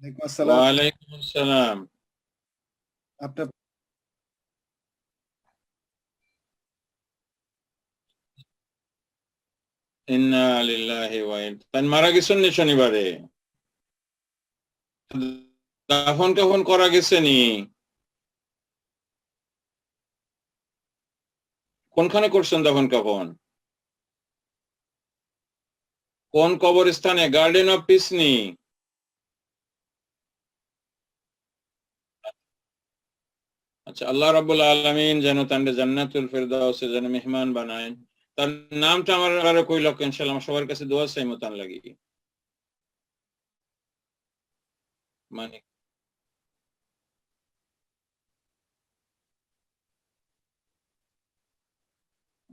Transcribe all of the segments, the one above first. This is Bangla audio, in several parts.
ওয়ালাইকুম আসসালাম আপনার ইন্না লিল্লাহি ওয়া মারা গেছেন নি শনিবারে দাফন কাফন করা গেছে নি কোনখানে করছেন দাফন কাফন কোন কবরস্থানে গার্ডেন অফ পিস নি আচ্ছা আল্লাহ রাব্বুল আলামিন যেন তান্ডে জান্নাতুল ফেরদাউসে যেন মেহমান বানায়। তার নামটা আমার আরও কই লক্ষ ইনশাআল্লাহ আমার সবার কাছে দোয়া চাই মতান লাগি। মানে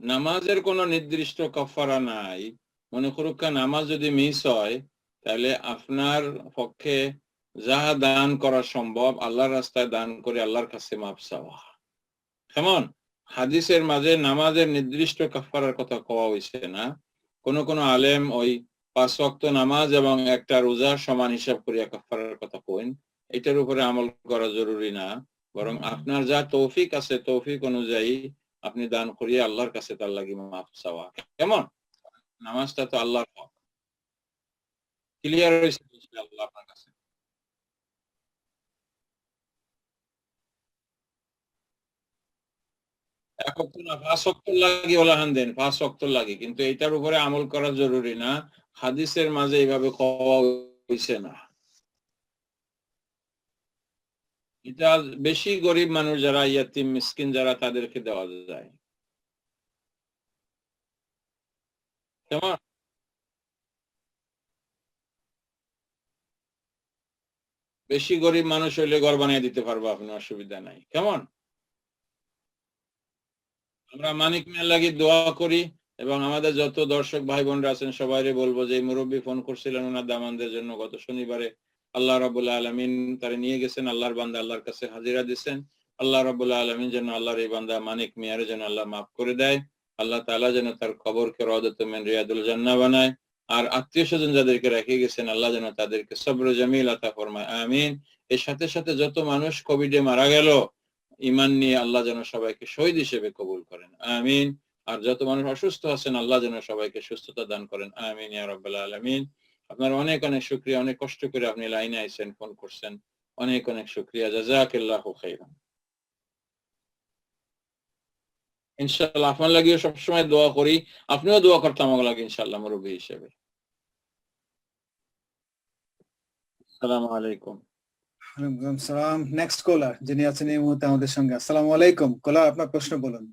নামাজের কোনো নির্দিষ্ট কাফারা নাই। মনে করুক নামাজ যদি মিস হয়, তাহলে আপনার পক্ষে যাহা দান করা সম্ভব, আল্লাহর রাস্তায় দান করে আল্লাহর কাছে মাপ চাওয়া। কেমন হাদিসের মাঝে নামাজের নির্দিষ্ট কাফারার কথা কওয়া হয়েছে না? কোন কোন আলেম ওই পাঁচ ওয়াক্ত নামাজ এবং একটা রোজা সমান হিসাব করিয়া কাফারার কথা কইন, এটার উপরে আমল করা জরুরি না। বরং আপনার যা তৌফিক আছে, তৌফিক অনুযায়ী আপনি দান করিয়া আল্লাহর কাছে তার লাগি মাফ চাওয়া। কেমন নামাজটা তো আল্লাহর হক। ক্লিয়ার হয়েছে আপনার কাছে? পাঁচ লাগি ওলাহান দেন, পাঁচ অক্তর লাগি। কিন্তু এটার উপরে আমল করা জরুরি না। হাদিসের মাঝে এইভাবে কওয়া হইছে না। এটা বেশি গরিব মানুষ যারা, ইয়াতিম, মিসকিন যারা, তাদেরকে দেওয়া যায়। কেমন? বেশি গরিব মানুষ হইলে ঘর বানিয়ে দিতে পারব, আপনি অসুবিধা নাই। কেমন? আমরা মানিক লাগি দোয়া করি এবং আমাদের যত দর্শক ভাই বোনরা আছেন সবাই বলব যে মুরব্বী ফোন করছিলেন ওনার দামানদের জন্য গত শনিবারে। আল্লাহ রাবুল্লাহ আলমিন তারা নিয়ে গেছেন, আল্লাহর বান্দা আল্লাহর কাছে হাজিরা দিচ্ছেন আল্লাহ রাবুল্লাহ আলমিন যেন আল্লাহর এই বান্দা মানিক মিয়ার যেন আল্লাহ মাফ করে দেয়। আল্লাহ তালা যেন তার খবরকে রদতমেন রিয়াদুল জান্না বানায়। আর আত্মীয় স্বজন যাদেরকে রেখে গেছেন, আল্লাহ যেন তাদেরকে সবর জামিল আতা ফরমায়, আমিন। এর সাথে সাথে যত মানুষ কোভিডে মারা গেল ইমান নিয়ে আল্লাহ যেন সবাইকে শহীদ হিসেবে কবুল করেন। আমিন। আর যত মানুষ অসুস্থ আছেন, আল্লাহ যেন সবাইকে সুস্থতা দান করেন। আমিন ইয়া রাব্বাল আলামিন। আপনার অনেক অনেক শুক্রিয়া, অনেক কষ্ট করে আপনি লাইনে আইছেন, ফোন করছেন। অনেক অনেক শুক্রিয়া। জাজাকাল্লাহু খাইরান। ইনশাআল্লাহ, আপনার লাগিও সবসময় দোয়া করি। আপনিও দোয়া করতাম আমার লাগে ইনশাআল্লাহ, মুরব্বী হিসেবে। আসসালামু আলাইকুম। সালাম নেক্সট কলার যিনি আছেন এই মুহূর্তে আমাদের সঙ্গে। আসসালামু আলাইকুম। কলার আপনার প্রশ্ন বলুন।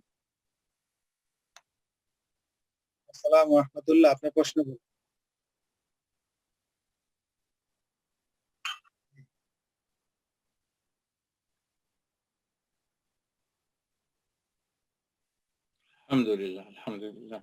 আসসালামু রহমতুল্লাহ আপনার প্রশ্ন বলুন। আলহামদুলিল্লাহ আলহামদুলিল্লাহ।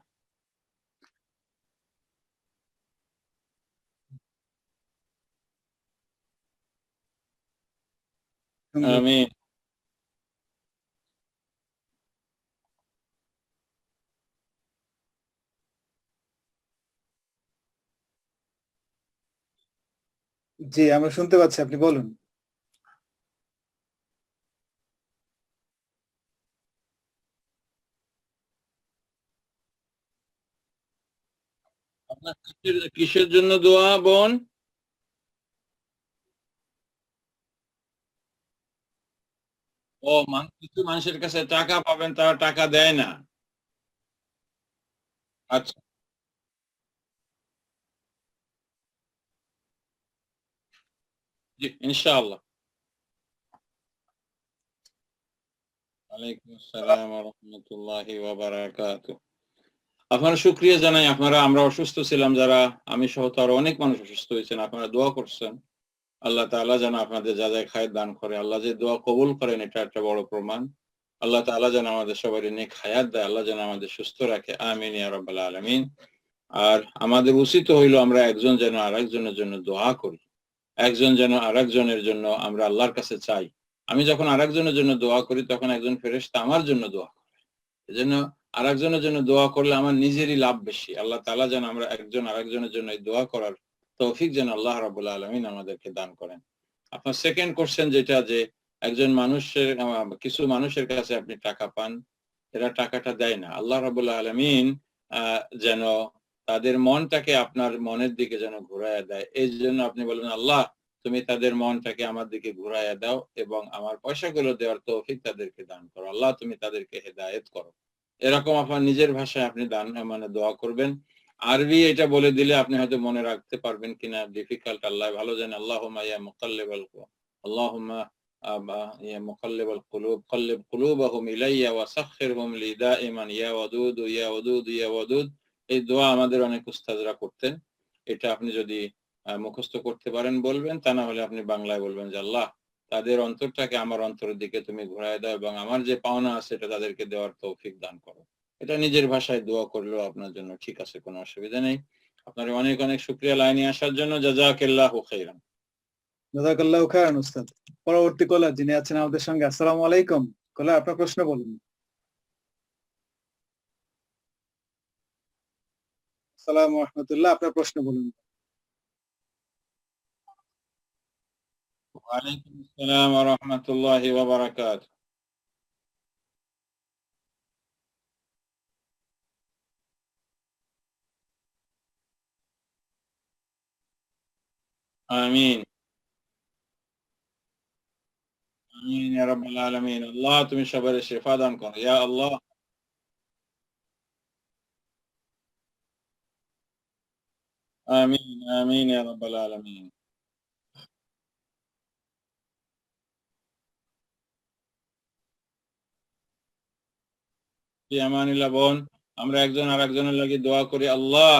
জি আমরা শুনতে পাচ্ছি আপনি বলুন। আপনার কিসের জন্য দোয়া বোন? ও কিছু মানুষের কাছে টাকা পাবেন, তারা টাকা দেয় না। আচ্ছা। ইনশাআল্লাহ। আসসালাম আপনারা শুকরিয়া জানাই, আপনারা, আমরা অসুস্থ ছিলাম যারা, আমি সহ আরও অনেক মানুষ অসুস্থ হয়েছেন, আপনারা দোয়া করছেন। আল্লাহ তাআলা যেন আপনাদের যা যা খায় দান করে, আল্লাহ যে দোয়া কবুল করেন, এটা একটা বড় প্রমাণ। আল্লাহ তাআলা যেন আমাদের সবাই নেক হায়াত দেয়, আল্লাহ যেন আমাদের সুস্থ রাখে। আমিন ইয়া রাব্বাল আলামিন। আর আমাদের উচিত হইল আমরা একজন যেন আরেকজনের জন্য দোয়া করি। একজন যেন আরেকজনের জন্য আমরা আল্লাহর কাছে চাই। আমি যখন আর একজনের জন্য দোয়া করি, তখন একজন ফেরেশতা আমার জন্য দোয়া করে। এজন্য আরেকজনের জন্য দোয়া করলে আমার নিজেরই লাভ বেশি। আল্লাহ তাআলা যেন আমরা একজন আর একজনের জন্য দোয়া করার তৌফিক যেন আল্লাহ রাবুল আলমিন আমাদেরকে দান করেন। আপনার সেকেন্ড কোশ্চেন যেটা যে, একজন মানুষের কিছু মানুষের কাছে আপনি টাকা পান, এরা টাকাটা দেয় না। আল্লাহ রাবুল্লাহ আলমিন যেন তাদের মনটাকে আপনার মনের দিকে যেন ঘুরাইয়া দেয়। এই জন্য আপনি বলবেন আল্লাহ, তুমি তাদের মনটাকে আমার দিকে ঘুরাইয়া দাও এবং আমার পয়সাগুলো দেওয়ার তৌফিক তাদেরকে দান করো। আল্লাহ, তুমি তাদেরকে হেদায়েত করো। এরকম আপনার নিজের ভাষায় আপনি দান মানে দোয়া করবেন। আরবি এটা বলে দিলে আপনি হয়তো মনে রাখতে পারবেন কিনা ডিফিকাল্ট আল্লাহ ভালো জানে। আল্লাহ ইয়া আল্লাহ এই দোয়া আমাদের অনেক উস্তাদরা করতেন। এটা আপনি যদি মুখস্থ করতে পারেন বলবেন, তা না হলে আপনি বাংলায় বলবেন যে, আল্লাহ, তাদের অন্তরটাকে আমার অন্তরের দিকে তুমি ঘুরায় দাও এবং আমার যে পাওনা আছে সেটা তাদেরকে দেওয়ার তৌফিক দান করো। এটা নিজের ভাষায় দোয়া করলেও আপনার জন্য ঠিক আছে কোনো অসুবিধা নেই। আপনার অনেক অনেক শুক্রিয়া লাইনে আসার জন্য। জাজাকাল্লাহু খাইরান। জাজাকাল্লাহ খায়রান উস্তাদ। পরবর্তী কলার যিনি আছেন আমাদের সঙ্গে আসসালামু আলাইকুম। কলার আপনার প্রশ্ন বলুন। আসসালামু রহমতুল্লাহ আপনার প্রশ্ন বলুন। ওয়ালাইকুম আসসালাম ওয়া রাহমাতুল্লাহি ওয়া বারাকাতুহু। আমিন আমিন ইয়া রাব্বাল আলামিন আল্লাহ তুমি সবার শিফা দান করো ইয়া আল্লাহ আমিন আমিন ইয়া রাব্বাল আলামিন ফি আমানিল্লাহ বোন আমরা একজন আর একজনের লাগি দোয়া করি আল্লাহ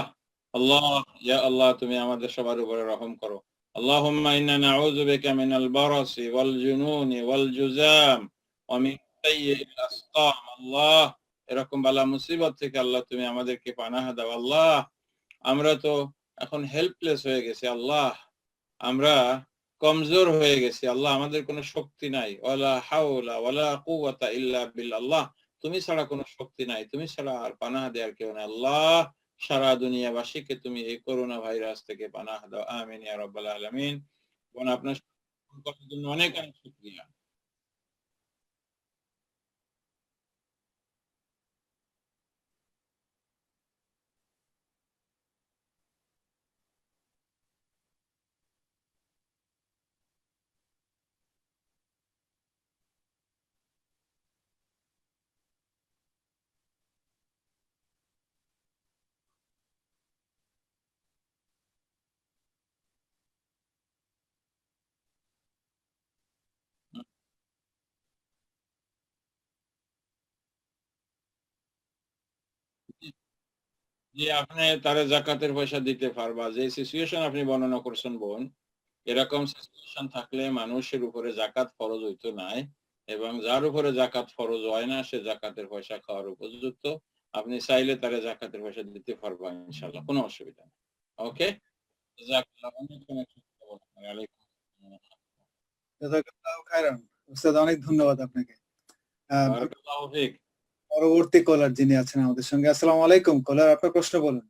আল্লাহ ইয়া আল্লাহ তুমি আমাদের সবার উপরে রহম করো اللهم إنا نعوذ بك من البرص والجنون والجزام ومن سيء الأسقام الله এরকম বালা মুসিবত থেকে আল্লাহ তুমি আমাদেরকে পানাহ দাও আল্লাহ আমরা তো এখন হেল্পলেস হয়ে গেছি আল্লাহ আমরা কমজোর হয়ে গেছি আল্লাহ আমাদের কোনো শক্তি নাই ওয়ালা হাওলা ওয়ালা কুওয়াতা ইল্লা বিল্লাহ তুমি ছাড়া কোনো শক্তি নাই তুমি ছাড়া আর পানাহ দেওয়ার কেউ নাই আল্লাহ সারা দুনিয়াবাসীকে তুমি এই করোনা ভাইরাস থেকে পানাহ দাও। আমিন ইয়া রাব্বাল আলামিন। বোন, আপনার জন্য অনেক অনেক শুকরিয়া। যে আপনি তারা জাকাতের পয়সা দিতে পারবা। যে সিচুয়েশন আপনি বর্ণনা করছেন বোন এরকম সিচুয়েশন থাকলে মানুষের উপরে জাকাত ফরজ হইতো নাই এবং যার উপরে জাকাত ফরজ হয় না সে জাকাতের পয়সা খাওয়ার উপযুক্ত। আপনি চাইলে তারা জাকাতের পয়সা দিতে পারবা ইনশাল্লাহ কোনো অসুবিধা নেই। ওকে? অনেক ধন্যবাদ আপনাকে। পরবর্তী কলার যিনি আছেন আমাদের সঙ্গে আসসালামু আলাইকুম। কলার আপনার প্রশ্ন বলুন।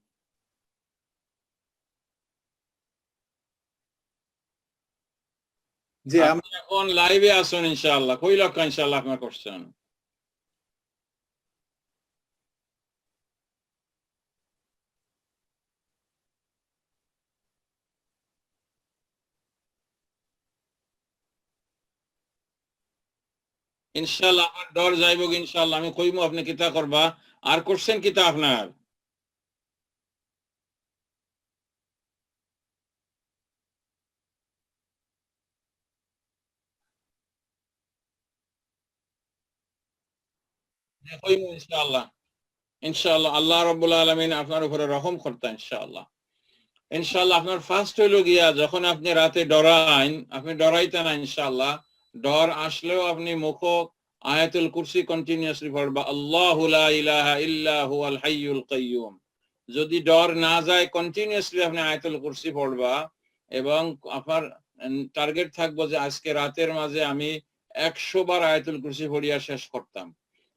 জি এখন লাইভে আসুন ইনশাআল্লাহ। কই লক্ষ ইনশাআল্লাহ আপনার কোশ্চেন ইনশাআল্লাহ আমার ডর যাইব ইনশাআল্লাহ। আমি কইমু, আপনি কিতা করবা? আর কোশ্চেন কিতা আপনার? কইমু ইনশাআল্লাহ। ইনশাআল্লাহ আল্লাহ রাব্বুল আপনার উপরে রহম করতা ইনশাআল্লাহ। ইনশাআল্লাহ আপনার ফার্স্ট হইল গিয়া, যখন আপনি রাতে ডরাইন, আপনি ডরাইতে না ইনশাআল্লাহ। ডর আসলেও আপনি মুখ আয়াতুল কুরসি কন্টিনিউয়াসলি পড়বা আল্লাহু লা ইলাহা কাইয়্যুম যদি ডর না যায় কন্টিনিউয়াসলি আপনি আয়াতুল কুরসি পড়বা, এবং আপনার টার্গেট থাকব যে আজকে রাতের মাঝে আমি একশো বার আয়াতুল কুরসি পড়িয়া শেষ করতাম।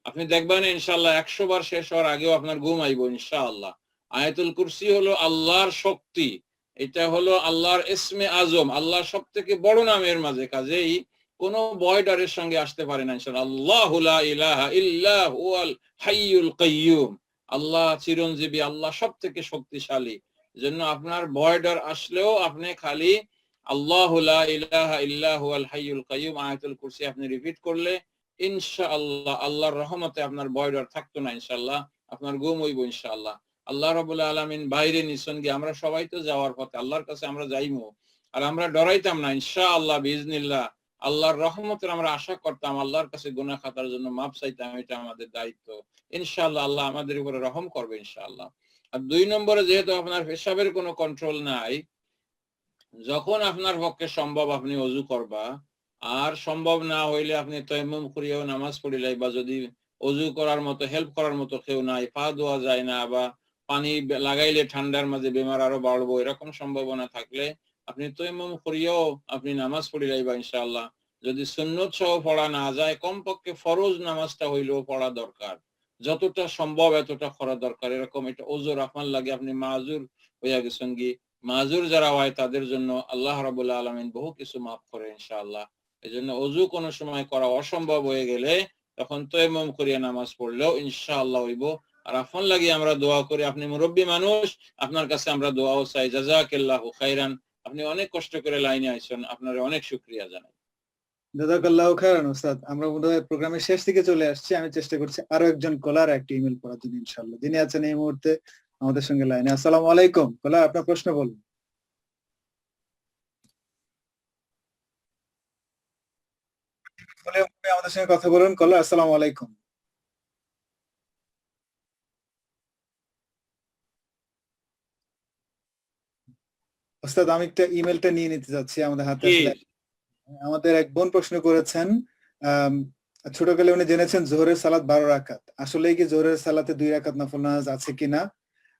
আপনি দেখবেন ইনশাল্লাহ একশো বার শেষ হওয়ার আগেও আপনার ঘুম আইব ইনশাআল্লাহ। আয়াতুল কুরসি হলো আল্লাহর শক্তি, এটা হলো আল্লাহর ইসমে আজম আল্লাহ সব থেকে বড় নামের মাঝে। কাজেই কোন বয়ডারের সঙ্গে আসতে পারে না, ইনশাআল্লাহ। আল্লাহু ইল্লা হাইয়ুল কাইয়্যুম আল্লাহ চিরঞ্জীবী, আল্লাহ সব থেকে শক্তিশালী। জন্য আপনার বয়ডার আসলেও আপনি খালি আল্লাহ হাইয়ুল কাইয়্যুম আয়াতুল কুরসি আপনি রিপিট করলে ইনশাআল্লাহ আল্লাহর রহমতে আপনার বয়ডার থাকতো না, ইনশাআল্লাহ। আপনার গুম হইব, ইনশাআল্লাহ। আল্লাহ রাবুল্লাহ আলমিন বাইরে নিছন গিয়ে আমরা সবাই তো যাওয়ার পথে, আল্লাহর কাছে আমরা যাইমু। আর আমরা ডরাইতাম না ইনশা আল্লাহ বিজনিল্লাহ আল্লাহর রহমতের আমরা আশা করতাম, আল্লাহর কাছে গুনাহ খাতার জন্য মাপ চাইতাম, এটা আমাদের দায়িত্ব। ইনশাআল্লাহ আল্লাহ আমাদের উপরে রহম করবে ইনশাআল্লাহ। আর দুই নম্বরে যেহেতু আপনার পেশাবের কোনো কন্ট্রোল নাই, যখন আপনার পক্ষে সম্ভব আপনি অজু করবা, আর সম্ভব না হইলে আপনি তয়মুম করিয়াও নামাজ পড়িলাই বা যদি অজু করার মতো হেল্প করার মতো কেউ নাই, পা ধোয়া যায় না বা পানি লাগাইলে ঠান্ডার মাঝে বেমার আরও বাড়বো, এরকম সম্ভাবনা থাকলে আপনি তৈমম করিয়াও আপনি নামাজ পড়ি লাইবা ইনশাআল্লাহ। যদি সুন্নত সহ পড়া না যায়, কমপক্ষে ফরজ নামাজটা হইলেও পড়া দরকার। যতটা সম্ভব এতটা করা দরকার। এরকম এটা ওজোর আপনার লাগে, আপনি মাজুর হইয়া গেছেন কি? মাজুর যারা হয়, তাদের জন্য আল্লাহ রাবুল্লাহ আলমিন বহু কিছু মাফ করে ইনশাআল্লাহ। এই জন্য অজু কোনো সময় করা অসম্ভব হয়ে গেলে তখন তৈমম করিয়া নামাজ পড়লেও ইনশাআল্লাহ হইব। আর আফন লাগি আমরা দোয়া করি, আপনি মুরব্বী মানুষ, আপনার কাছে আমরা দোয়াও চাই। জাজাকাল্লাহু খাইরান আপনি অনেক কষ্ট করে লাইনে আইছেন, আপনার অনেক শুকরিয়া জানাই। জাজাকাল্লাহ খায়রান ওস্তাদ আমরা বোধহয় প্রোগ্রামের শেষ দিকে চলে আসছি। আমি চেষ্টা করছি আরও একজন কলার একটা ইমেল পড়ার জন্য ইনশাআল্লাহ। যিনি আছেন এই মুহূর্তে আমাদের সঙ্গে লাইনে। আসসালামু আলাইকুম। কলার আপনার প্রশ্ন বলুন। আমাদের সঙ্গে কথা বলুন। কলার আসসালামু আলাইকুম। ওস্তাদ আমি একটা ইমেলটা নিয়ে নিতে যাচ্ছি আমাদের হাতে আমাদের এক বোন প্রশ্ন করেছেন ছোটকালে উনি জেনেছেন জোহরের সালাত বারো রাকাত। আসলে কি জোহরের সালাতে দুই রাকাত নফল নামাজ আছে কিনা?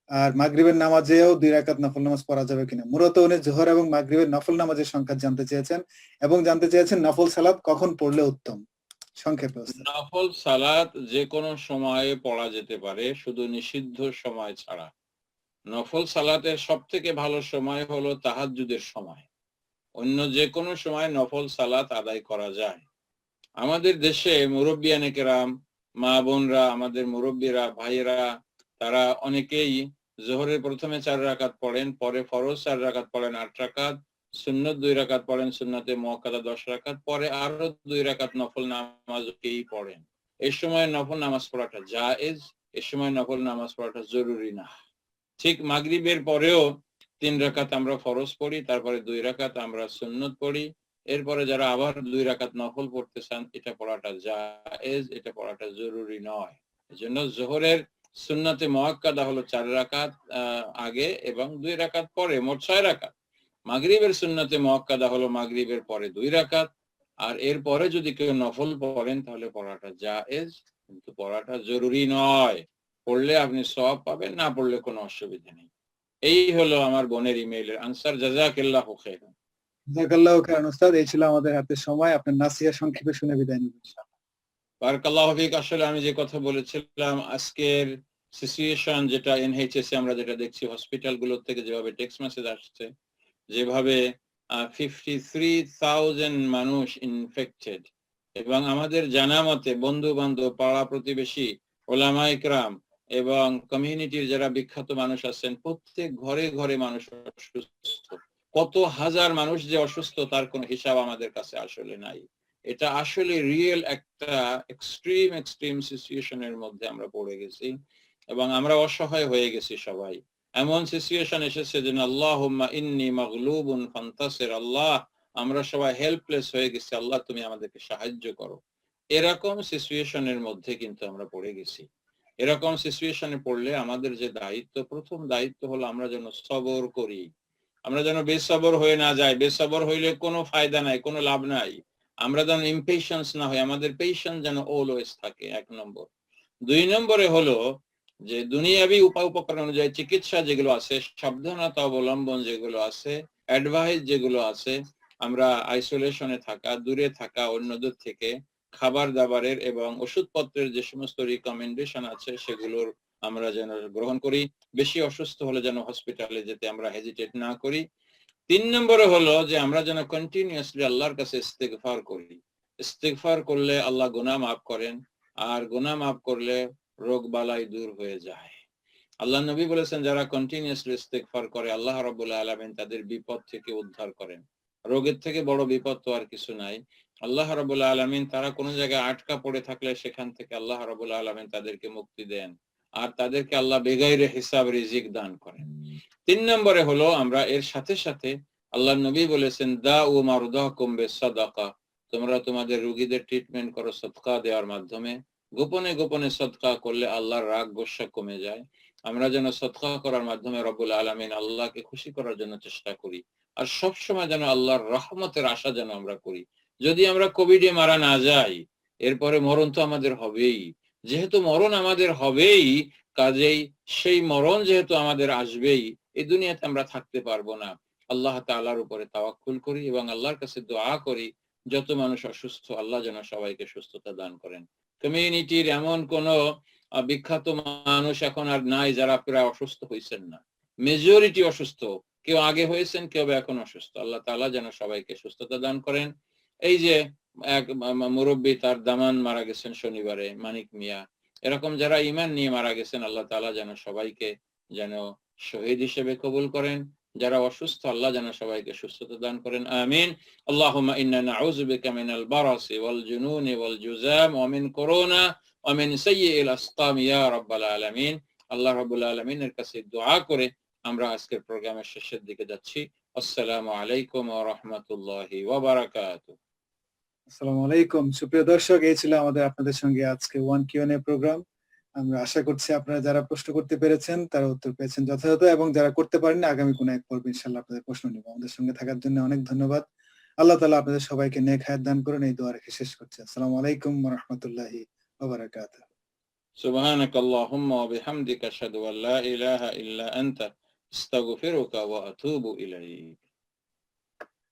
আর মাগরিবের নামাজেও দুই রাকাত নফল নামাজ পড়া যাবে কিনা? মূলত উনি জোহর এবং মাগরিবের নফল নামাজের সংখ্যা জানতে চেয়েছেন এবং জানতে চেয়েছেন নফল সালাত কখন পড়লে উত্তম? সংক্ষেপে নফল সালাত যে কোনো সময়ে পড়া যেতে পারে, শুধু নিষিদ্ধ সময় ছাড়া। নফল সালাতের সব থেকে ভালো সময় হলো তাহাজ্জুদের সময়। অন্য যে কোনো সময় নফল সালাত আদায় করা যায়। আমাদের দেশে মুরব্বিয়ানে কেরাম, মা বোনরা, আমাদের মুরব্বীরা, ভাইয়েরা, তারা অনেকেই জোহরের প্রথমে চার রাকাত পড়েন, পরে ফরজ চার রাকাত পড়েন, আট রাকাত, সুন্নত দুই রাকাত পড়েন, সুন্নতে মহাকাদা দশ রাকাত, পরে আরও দুই রাকাত নফল নামাজকেই পড়েন। এ সময় নফল নামাজ পড়াটা জায়েজ, এ সময় নফল নামাজ পড়াটা জরুরি না। ঠিক মাগরিবের পরেও তিন রাকাত আমরা ফরজ পড়ি, তারপরে দুই রাকাত আমরা সুন্নত পড়ি। এরপরে যারা আবার দুই রাকাত নফল পড়তে চান, এটা পড়াটা জায়েজ, এটা পড়াটা জরুরি নয়। এজন্য জোহরের সুন্নতে মহাক্কাদা হলো চার রাকাত আগে এবং দুই রাকাত পরে, মোট ছয় রাকাত। মাগরিবের সুন্নতে মহাক্কাদা হলো মাগরিবের পরে দুই রাকাত, আর এর পরে যদি কেউ নফল পড়েন, তাহলে পড়াটা জায়েজ, কিন্তু পড়াটা জরুরি নয়। পড়লে আপনি সব পাবেন, না পড়লে কোনো অসুবিধা নেই। এই হলো আমার বোনের ইমেইলের আনসার জাজাকিল্লাহ খাইরান জাজাকাল্লাহ খায়রান ওস্তাদ এই ছিল আমাদের হাতে সময়। আপনার নাসিয়া সংক্ষেপে শুনে বিদায় নেবেন বারাকাল্লাহ ফিক আসলে আমি যে কথা বলেছিলাম আজকের সিচুয়েশন যেটা এনএইচএস আমরা যেটা দেখছি হসপিটালগুলোর থেকে যেভাবে টেক্সট মেসেজ আসছে যেভাবে ফিফটি থ্রি থাউজেন্ড মানুষ ইনফেক্টেড এবং আমাদের জানা মতে বন্ধু বান্ধব পাড়া প্রতিবেশী ওলামা ইকরাম এবং কমিউনিটির যারা বিখ্যাত মানুষ আছেন, প্রত্যেক ঘরে ঘরে মানুষ অসুস্থ। কত হাজার মানুষ যে অসুস্থ, তার কোনো হিসাব আমাদের কাছে আসলে নাই। এটা আসলে রিয়েল একটা এক্সট্রিম এক্সট্রিম সিচুয়েশনের মধ্যে আমরা পড়ে গেছি এবং আমরা অসহায় হয়ে গেছি সবাই। এমন সিচুয়েশন এসেছে যে আল্লাহ ইন্নি মাগলুবুন ফান্তাসির, আল্লাহ, আমরা সবাই হেল্পলেস হয়ে গেছি, আল্লাহ, তুমি আমাদেরকে সাহায্য করো। এরকম সিচুয়েশনের মধ্যে কিন্তু আমরা পড়ে গেছি। এরকম সিচুয়েশনে পড়লে আমাদের যে দায়িত্ব, প্রথম দায়িত্ব হলো আমরা যেন সবর করি। আমরা যেন বেসবর হয়ে না যাই। বেসবর হইলে কোনো ফায়দা নাই, কোনো লাভ নাই। আমরা যেন ইম্পেশেন্স না হয় আমাদের পেশেন্স যেন অলওয়েজ থাকে, এক নম্বর। দুই নম্বরে হলো যে দুনিয়াবি উপায় উপকরণ অনুযায়ী চিকিৎসা যেগুলো আছে, সাবধানতা অবলম্বন যেগুলো আছে অ্যাডভাইস যেগুলো আছে, আমরা আইসোলেশনে থাকা, দূরে থাকা, অন্যদের থেকে খাবার দাবারের এবং ওষুধপত্রের যে সমস্ত রিকমেন্ডেশন আছে, সেগুলোর আমরা যেন গ্রহণ করি। বেশি অসুস্থ হলে যেন হসপিটালে যেতে আমরা হেজিটেট না করি। তিন নম্বরে হলো যে আমরা যেন কন্টিনিউয়াসলি আল্লাহর কাছে ইস্তেগফার করি। ইস্তেগফার করলে আল্লাহ গুনাহ মাফ করেন, আর গুনাহ মাফ করলে রোগ বালাই দূর হয়ে যায়। আল্লাহ নবী বলেছেন, যারা কন্টিনিউসলি ইস্তেগফার করে, আল্লাহ রাব্বুল আলামিন তাদের বিপদ থেকে উদ্ধার করেন। রোগের থেকে বড় বিপদ তো আর কিছু নাই। আল্লাহ রাবুল আলমিন তারা কোনো জায়গায় আটকা পড়ে থাকলে সেখান থেকে আল্লাহ রাবুল আলমিন তাদেরকে মুক্তি দেন। আর তাদেরকে আল্লাহ বেগাইরে হিসাব রিজিক দান করেন। তিন নম্বরে হলো আমরা এর সাথে সাথে আল্লাহ নবী বলেছেন দা ও মারুদা কমবে সদাকা তোমরা তোমাদের রুগীদের ট্রিটমেন্ট করো সৎকা দেওয়ার মাধ্যমে। গোপনে গোপনে সৎকা করলে আল্লাহর রাগ গোসা কমে যায়। আমরা যেন সৎকা করার মাধ্যমে রব্বুল আলমিন আল্লাহকে খুশি করার জন্য চেষ্টা করি। আর সবসময় যেন আল্লাহর রহমতের আশা যেন আমরা করি। যদি আমরা কোভিডে মারা না যাই, এরপরে মরণ তো আমাদের হবেই। যেহেতু মরণ আমাদের হবেই, কাজেই সেই মরণ যেহেতু আমাদের আসবেই এই দুনিয়াতে আমরা থাকতে পারব না। আল্লাহ তাআলার উপরে তাওয়াক্কুল করি এবং আল্লাহর কাছে দোয়া করি, যত মানুষ অসুস্থ, আল্লাহ যেন সবাইকে সুস্থতা দান করেন। কমিউনিটির এমন কোন বিখ্যাত মানুষ এখন আর নাই যারা প্রায় অসুস্থ হয়েছেন না। মেজরিটি অসুস্থ। কেউ আগে হয়েছেন, কেউ এখন অসুস্থ। আল্লাহ তাআলা যেন সবাইকে সুস্থতা দান করেন। এই যে এক মুরব্বী তার দামান মারা গেছেন শনিবারে, মানিক মিয়া। এরকম যারা ইমান নিয়ে মারা গেছেন, আল্লাহ তাআলা যেন সবাইকে যেন শহীদ হিসেবে কবুল করেন। যারা অসুস্থ, আল্লাহ যেন সবাইকে সুস্থতা দান করেন। আমিন। আল্লাহুম্মা ইন্না নাউযু বিকা জুজাম করোনা ওয়া মিন সাইয়্যিল ইয়া আল্লাহ রাব্বুল আলামিনের কাছে দোয়া করে আমরা আজকের প্রোগ্রামের শেষের দিকে যাচ্ছি। আসসালামু আলাইকুম ওয়া রাহমাতুল্লাহি ওয়া বারাকাতুহু আসসালামু আলাইকুম। সুপ্রিয় দর্শক এই ছিল আমাদের আপনাদের সঙ্গে আজকে ওয়ান কিউএনএ প্রোগ্রাম। আমরা আশা করছি আপনারা যারা প্রশ্ন করতে পেরেছেন তারা উত্তর পেয়েছেন যথাযথ এবং যারা করতে পারেননি আগামী কোন এক পর্ব ইনশাল্লাহ আপনাদের প্রশ্ন নিব। আমাদের সঙ্গে থাকার জন্য অনেক ধন্যবাদ। আল্লাহ তালা আপনাদের সবাইকে নেক হায়াত দান করুন। এই দোয়া রেখে শেষ করছি। আসসালামু আলাইকুম ওয়া রাহমাতুল্লাহি ওয়া বারাকাতুহু। সুবহানাকাল্লাহুম্মা ওয়া বিহামদিকা আশহাদু আল্লা ইলাহা ইল্লা আনতা Estağfiruka ve etubu ileyk.